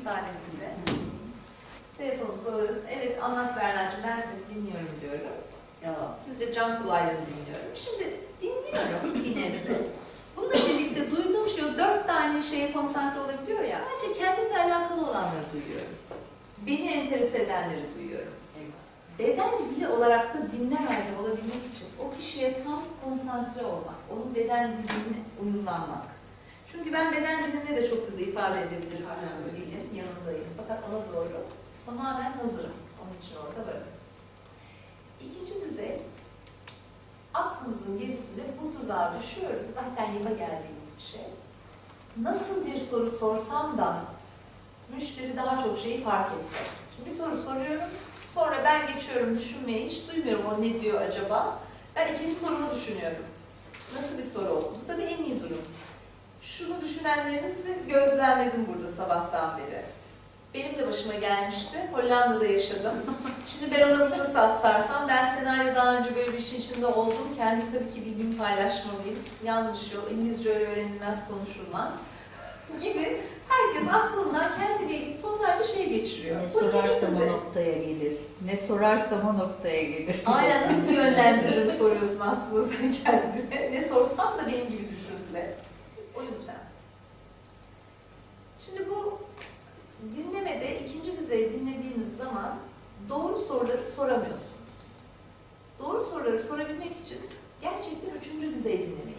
müsaadenizle. Telefonumuzu alırız. Evet anlat Berna'cığım ben seni dinliyorum diyorum. Yalan. Sizce can kulağıyla dinliyorum? Şimdi dinliyorum bir nebze. Bununla birlikte duyduğum şey o dört tane şeye konsantre olabiliyor ya. Sadece kendimle alakalı olanları duyuyorum. Beni enterese edenleri duyuyorum. Beden dili olarak da dinler halde olabilmek için o kişiye tam konsantre olmak, onun beden diline uyumlanmak. Çünkü ben beden dilimle de çok hızlı ifade edebilirim. Aslında değilim, yanındayım. Fakat ona doğru tamamen hazırım. Onun için orada varım. İkinci düzey, aklınızın gerisinde bu tuzağa düşüyorum. Zaten yıla geldiğimiz bir şey. Nasıl bir soru sorsam da müşteri daha çok şeyi fark etse. Şimdi bir soru soruyorum, sonra ben geçiyorum düşünmeye, hiç duymuyorum o ne diyor acaba. Ben ikinci sorumu düşünüyorum. Nasıl bir soru olsun? Bu tabii en iyi durum. Şunu düşünenlerinizi gözlemledim burada sabahtan beri. Benim de başıma gelmişti. Hollanda'da yaşadım. Şimdi ben ona bunu nasıl aktarsam, ben senaryo daha önce böyle bir işin içinde oldum. Kendi tabii ki bilgimi paylaşmalıyım. Yanlış yol, İngilizce öyle öğrenilmez, konuşulmaz gibi herkes aklından kendiyle ilgili tonlarca şey geçiriyor. Ne Bu sorarsam o noktaya gelir. Ne sorarsam o noktaya gelir. Aynen nasıl bir yönlendiririm soruyorsun aslında sen kendine. Ne sorsam da benim gibi düşünse. O yüzden. Şimdi bu dinlemede ikinci düzey dinlediğiniz zaman doğru soruları soramıyorsunuz. Doğru soruları sorabilmek için gerçekten üçüncü düzey dinlemek